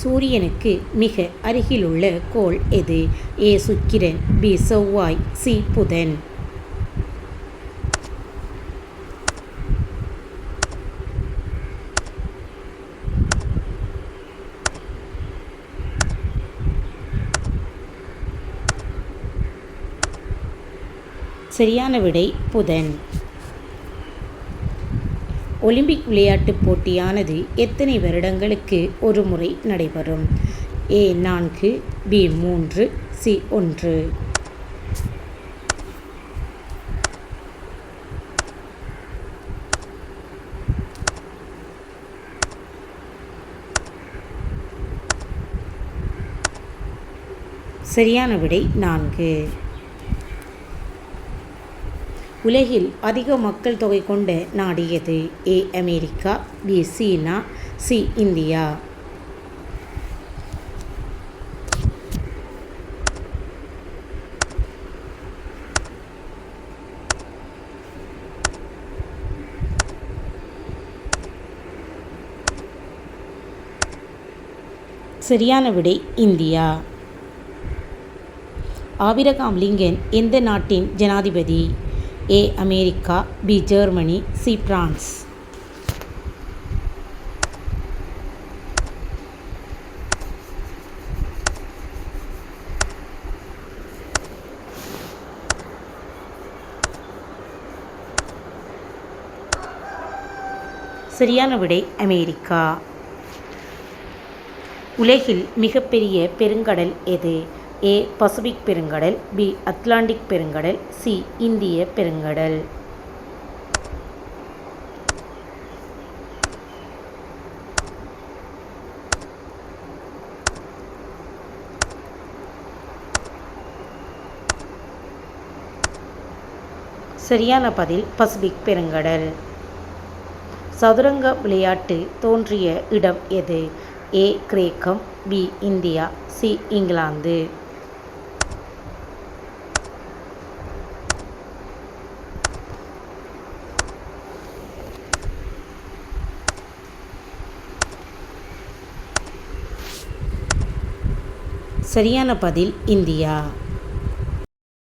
சூரியனுக்கு மிக அருகிலுள்ள கோள் எது? ஏ சுக்கிரன். பி செவ்வாய். சி புதன். சரியான விடை புதன். ஒலிம்பிக் விளையாட்டுப் போட்டியானது எத்தனை வருடங்களுக்கு ஒரு முறை நடைபெறும்? ஏ நான்கு பி மூன்று சி ஒன்று. சரியான விடை நான்கு. உலகில் அதிக மக்கள் தொகை கொண்ட நாடு எது? A America B China C India. சரியான விடை இந்தியா. ஆபிரகாம் லிங்கன் எந்த நாட்டின் ஜனாதிபதி? A America. B Germany. C France. சரியான விடை அமெரிக்கா. உலகில் மிகப்பெரிய பெருங்கடல் எது? ஏ பசிபிக் பெருங்கடல் பி அட்லாண்டிக் பெருங்கடல் சி இந்திய பெருங்கடல் சரியான பதில் பசிபிக் பெருங்கடல் சதுரங்க விளையாட்டு தோன்றிய இடம் எது? ஏ கிரேக்கம் பி இந்தியா சி இங்கிலாந்து சரியான பதில் இந்தியா.